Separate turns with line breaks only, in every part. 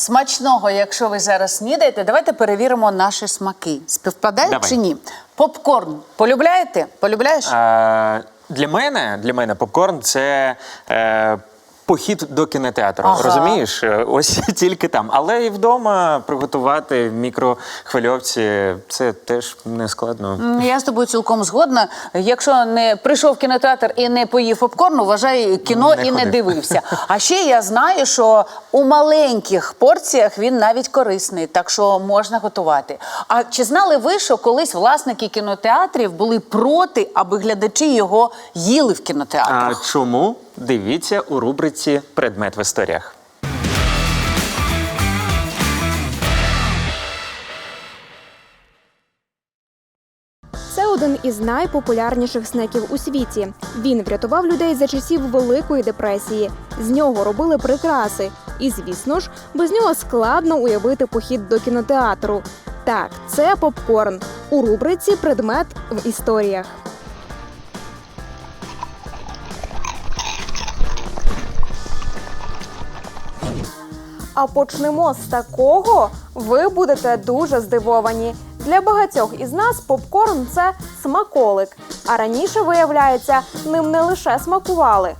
Смачного, якщо ви зараз снідаєте, давайте перевіримо наші смаки. Співпадають
Давай.
чи ні? Попкорн. Полюбляєте? Полюбляєш?
Е, для мене для мене попкорн це. Е, Похід до кінотеатру,
Ага.
розумієш? Е, Ось тільки там. Але і вдома приготувати в мікрохвильовці це теж не складно.
Я з тобою цілком згодна. Якщо не прийшов в кінотеатр і не поїв попкорну, вважай кіно
Не
і не дивився. А ще я знаю, що у маленьких порціях він навіть корисний, так що можна готувати. А чи знали ви, що колись власники кінотеатрів були проти, аби глядачі його їли в
А чому? Дивіться у рубриці Предмет в історіях.
Це один із найпопулярніших снеків у світі. Він врятував людей за часів Великої депресії. З нього робили прикраси. І, звісно ж, без нього складно уявити похід до кінотеатру. Так, це попкорн у рубриці Предмет в історіях. А почнемо з такого. Ви будете дуже здивовані. Для багатьох із нас попкорн це смаколик. А раніше, виявляється, ним не лише смакували.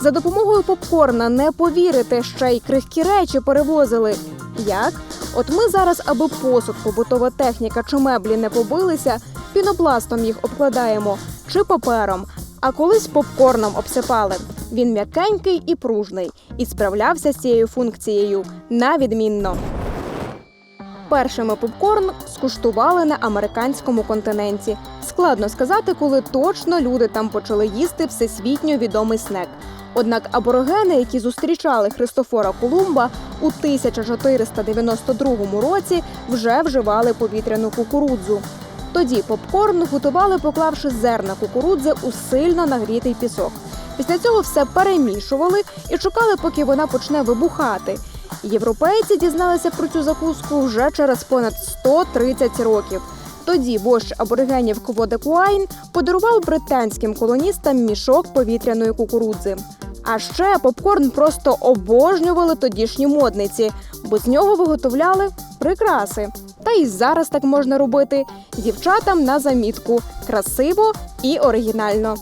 За допомогою попкорна не повірите, ще й крихкі речі перевозили. Як? От ми зараз, аби посуд, побутова техніка чи меблі не побилися, пінопластом їх обкладаємо чи папером. А колись попкорном обсипали. Він м'якенький і пружний і справлявся з цією функцією на відмінно. Першими попкорн скуштували на американському континенті. Складно сказати, коли точно люди там почали їсти всесвітньо відомий снек. Однак аборигени, які зустрічали Христофора Колумба у 1492 році, вже вживали повітряну кукурудзу. Тоді попкорн готували, поклавши зерна кукурудзи у сильно нагрітий пісок. Після цього все перемішували і чекали, поки вона почне вибухати. Європейці дізналися про цю закуску вже через понад 130 років. Тоді вождь аборигенів Кводекуайн подарував британським колоністам мішок повітряної кукурудзи. А ще попкорн просто обожнювали тодішні модниці, бо з нього виготовляли прикраси. Та й зараз так можна робити дівчатам на замітку красиво і оригінально.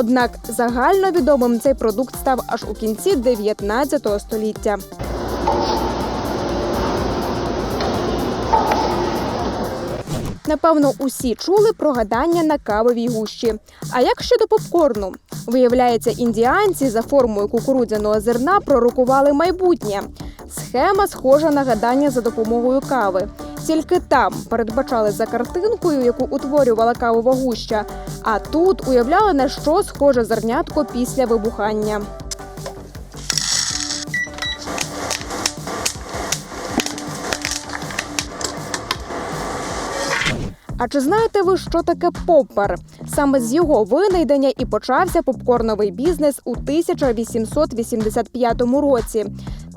Однак загальновідомим цей продукт став аж у кінці 19 століття. Напевно, усі чули про гадання на кавовій гущі. А як щодо попкорну? Виявляється, індіанці за формою кукурудзяного зерна пророкували майбутнє. Схема схожа на гадання за допомогою кави. Тільки там передбачали за картинкою, яку утворювала кавова гуща. А тут уявляли на що схоже зернятко після вибухання. А чи знаєте ви, що таке поппер? Саме з його винайдення і почався попкорновий бізнес у 1885 році.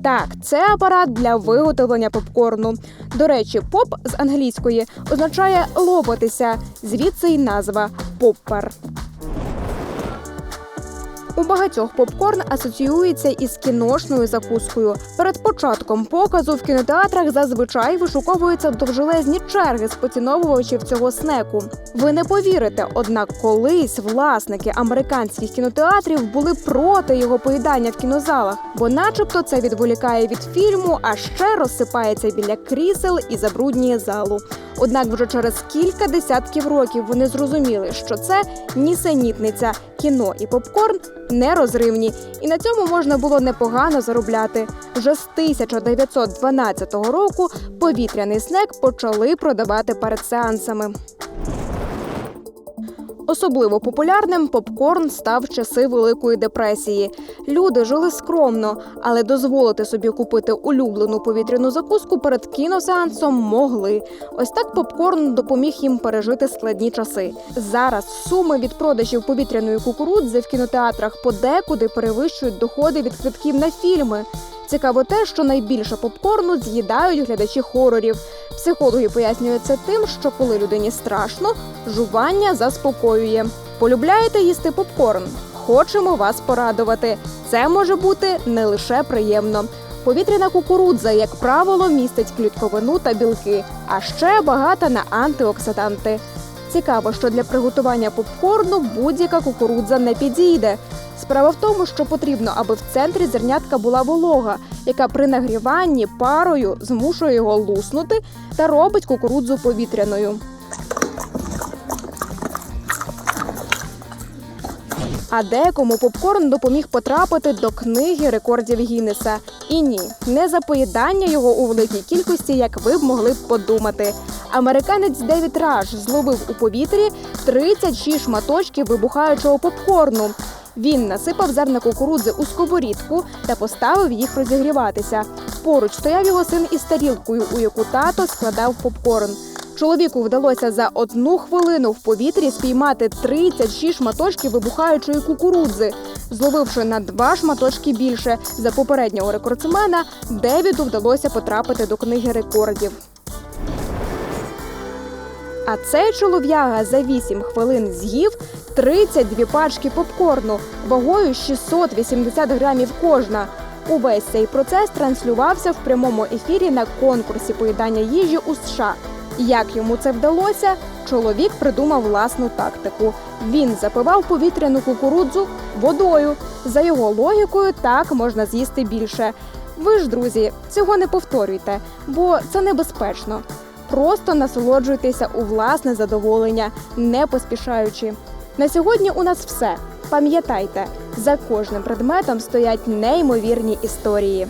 Так, це апарат для виготовлення попкорну. До речі, поп з англійської означає лопатися, звідси й назва поппер. У багатьох попкорн асоціюється із кіношною закускою. Перед початком показу в кінотеатрах зазвичай вишуковуються довжелезні черги з поціновувачів цього снеку. Ви не повірите, однак колись власники американських кінотеатрів були проти його поїдання в кінозалах, бо, начебто, це відволікає від фільму, а ще розсипається біля крісел і забруднює залу. Однак вже через кілька десятків років вони зрозуміли, що це нісенітниця, кіно і попкорн нерозривні, і на цьому можна було непогано заробляти. Вже з 1912 року повітряний снек почали продавати перед сеансами. Особливо популярним попкорн став часи Великої депресії. Люди жили скромно, але дозволити собі купити улюблену повітряну закуску перед кіносеансом могли. Ось так попкорн допоміг їм пережити складні часи. Зараз суми від продажів повітряної кукурудзи в кінотеатрах подекуди перевищують доходи від квитків на фільми. Цікаво те, що найбільше попкорну з'їдають глядачі хорорів. Психологи пояснюють це тим, що коли людині страшно, жування заспокоює. Полюбляєте їсти попкорн? Хочемо вас порадувати. Це може бути не лише приємно. Повітряна кукурудза, як правило, містить клітковину та білки, а ще багата на антиоксиданти. Цікаво, що для приготування попкорну будь-яка кукурудза не підійде. Справа в тому, що потрібно, аби в центрі зернятка була волога, яка при нагріванні парою змушує його луснути та робить кукурудзу повітряною. А декому попкорн допоміг потрапити до книги рекордів Гіннеса. І ні, не за поїдання його у великій кількості, як ви б могли б подумати. Американець Девід Раш зловив у повітрі 36 шматочків вибухаючого попкорну. Він насипав зерна кукурудзи у сковорідку та поставив їх розігріватися. Поруч стояв його син із тарілкою, у яку тато складав попкорн. Чоловіку вдалося за одну хвилину в повітрі спіймати 36 шматочків вибухаючої кукурудзи. Зловивши на два шматочки більше за попереднього рекордсмена, Девіду вдалося потрапити до книги рекордів. А цей чолов'яга за 8 хвилин з'їв 32 пачки попкорну вагою 680 грамів кожна. Увесь цей процес транслювався в прямому ефірі на конкурсі поїдання їжі у США. Як йому це вдалося? Чоловік придумав власну тактику. Він запивав повітряну кукурудзу водою. За його логікою, так можна з'їсти більше. Ви ж, друзі, цього не повторюйте, бо це небезпечно. Просто насолоджуйтеся у власне задоволення, не поспішаючи. На сьогодні у нас все. Пам'ятайте, за кожним предметом стоять неймовірні історії.